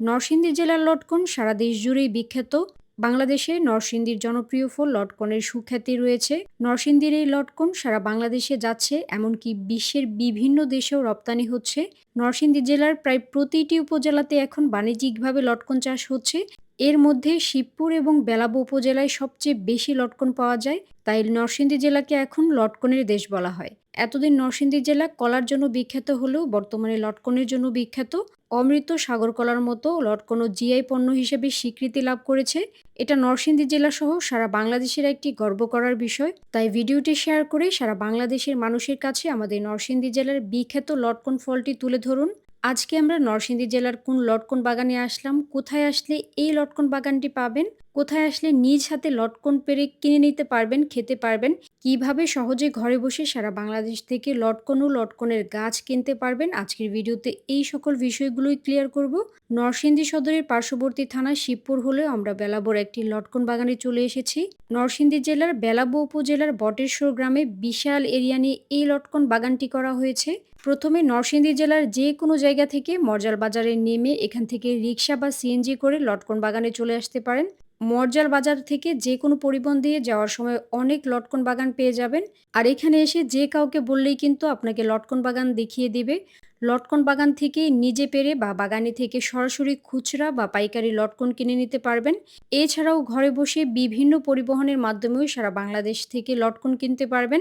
নরসিংদী জেলার লটকন সারা দেশ জুড়েই বিখ্যাত। বাংলাদেশে নরসিংদীর জনপ্রিয় ফল লটকনের সুখ্যাতি রয়েছে। নরসিংদীর এই লটকন সারা বাংলাদেশে যাচ্ছে, এমনকি বিশ্বের বিভিন্ন দেশেও রপ্তানি হচ্ছে। নরসিংদী জেলার প্রায় প্রতিটি উপজেলাতে এখন বাণিজ্যিকভাবে লটকন চাষ হচ্ছে। এর মধ্যে শিবপুর এবং বেলাবো উপজেলায় সবচেয়ে বেশি লটকন পাওয়া যায়, তাই নরসিংদী জেলাকে এখন লটকনের দেশ বলা হয়। এতদিন নরসিংদী জেলা কলার জন্য বিখ্যাত হলেও বর্তমানে লটকনের জন্য বিখ্যাত। অমৃত সাগর কলার মতো লটকনও জিআই পণ্য হিসেবে স্বীকৃতি লাভ করেছে। এটা নরসিংদী জেলা সহ সারা বাংলাদেশের একটি গর্ব করার বিষয়। তাই ভিডিওটি শেয়ার করে সারা বাংলাদেশের মানুষের কাছে আমাদের নরসিংদী জেলার বিখ্যাত লটকন ফলটি তুলে ধরুন। আজকে আমরা নরসিংদী জেলার কোন লটকন বাগানে আসলাম? কোথায় আসলে এই লটকন বাগানটি পাবেন? কোথায় আসলে নিজ হাতে লটকন পেরে কিনে নিতে পারবেন, খেতে পারবেন, কীভাবে সহজে ঘরে বসে সারা বাংলাদেশ থেকে লটকন ও লটকনের গাছ কিনতে পারবেন, আজকের ভিডিওতে এই সকল বিষয়গুলোই ক্লিয়ার করব। নরসিংদী সদরের পার্শ্ববর্তী থানা শিবপুর হলেও আমরা বেলাবোর একটি লটকন বাগানে চলে এসেছি। নরসিংদী জেলার বেলাবো উপজেলার বটেশ্বর গ্রামে বিশাল এরিয়া নিয়ে এই লটকন বাগানটি করা হয়েছে। প্রথমে নরসিংদী জেলার যে কোনো জায়গা থেকে মরজাল বাজারে নেমে এখান থেকে রিক্সা বা সিএনজি করে লটকন বাগানে চলে আসতে পারেন। মরজাল বাজার থেকে যে কোনো পরিবহন দিয়ে যাওয়ার সময় অনেক লটকন বাগান পেয়ে যাবেন। আর এখানে এসে যে কাউকে বললেই কিন্তু আপনাকে লটকন বাগান দেখিয়ে দিবে। লটকন বাগান থেকে নিজে পেরে বা বাগানে থেকে সরাসরি খুচরা বা পাইকারি লটকন কিনে নিতে পারবেন। এছাড়াও ঘরে বসে বিভিন্ন পরিবহনের মাধ্যমেও সারা বাংলাদেশ থেকে লটকন কিনতে পারবেন।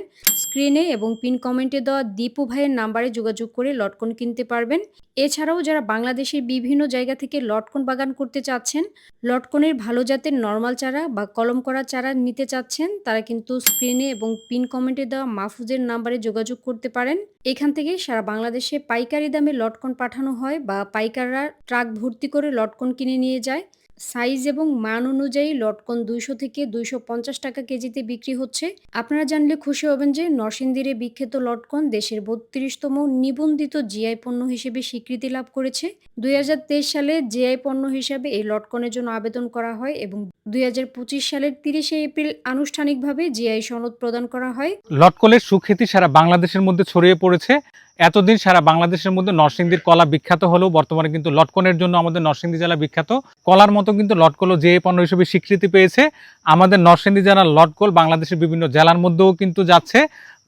স্ক্রিনে এবং পিন কমেন্টে দেওয়া দীপু ভাইয়ের নাম্বারে যোগাযোগ করে লটকন কিনতে পারবেন। এছাড়াও যারা বাংলাদেশের বিভিন্ন জায়গা থেকে লটকন বাগান করতে চাচ্ছেন, লটকনের ভালো জাতের নর্মাল চারা বা কলম করা চারা নিতে চাচ্ছেন, তারা কিন্তু স্ক্রিনে এবং পিন কমেন্টে দেওয়া মাহফুজের নাম্বারে যোগাযোগ করতে পারেন। এখান থেকে সারা বাংলাদেশে পাইকারি দামে লটকন পাঠানো হয় বা পাইকাররা ট্রাক ভর্তি করে লটকন কিনে নিয়ে যায়। সাইজ এবং মান অনুযায়ী লটকন দুইশো থেকে দুইশো পঞ্চাশ টাকা কেজিতে বিক্রি হচ্ছে। আপনারা জানলে খুশি হবেন যে নরসিংদীরে বিখ্যাত লটকন দেশের বত্রিশতম নিবন্ধিত জিআই পণ্য হিসেবে স্বীকৃতি লাভ করেছে। দুই হাজার তেইশ সালে জিআই পণ্য হিসাবে এই লটকনের জন্য আবেদন করা হয় এবং দুই হাজার পঁচিশ সালের তিরিশে এপ্রিল আনুষ্ঠানিকভাবে জিআই সনদ প্রদান করা হয়। লটকলের সুখ্যাতি সারা বাংলাদেশের মধ্যে ছড়িয়ে পড়েছে। এতদিন সারা বাংলাদেশের মধ্যে নরসিংদীর কলা বিখ্যাত হলেও বর্তমানে কিন্তু লটকনের জন্য আমাদের নরসিংদী জেলা বিখ্যাত। কলার মতো কিন্তু লটকলও যে পণ্য হিসেবে স্বীকৃতি পেয়েছে, আমাদের নরসিংদী জেলার লটকল বাংলাদেশের বিভিন্ন জেলার মধ্যেও কিন্তু যাচ্ছে,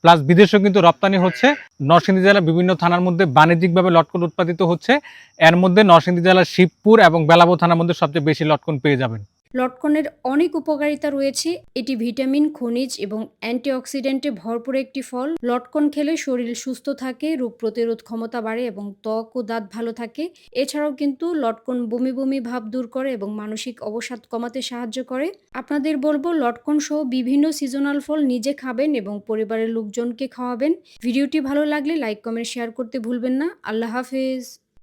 প্লাস বিদেশেও কিন্তু রপ্তানি হচ্ছে। নরসিংদী জেলার বিভিন্ন থানার মধ্যে বাণিজ্যিকভাবে লটকল উৎপাদিত হচ্ছে। এর মধ্যে নরসিংদী জেলার শিবপুর এবং বেলাবো থানার মধ্যে সবচেয়ে বেশি লটকন পেয়ে যাবেন। লটকনের অনেক উপকারিতা রয়েছে। এটি ভিটামিন, খনিজ এবং অ্যান্টিঅক্সিডেন্টে ভরপুর একটি ফল। লটকন খেলে শরীর সুস্থ থাকে, রোগ প্রতিরোধ ক্ষমতা বাড়ে এবং ত্বক ও দাঁত ভালো থাকে। এছাড়াও কিন্তু লটকন বমি বমি ভাব দূর করে এবং মানসিক অবসাদ কমাতে সাহায্য করে। আপনাদের বলব, লটকন সহ বিভিন্ন সিজনাল ফল নিজে খাবেন এবং পরিবারের লোকজনকে খাওয়াবেন। ভিডিওটি ভালো লাগলে লাইক কমেন্ট শেয়ার করতে ভুলবেন না। আল্লাহ হাফেজ।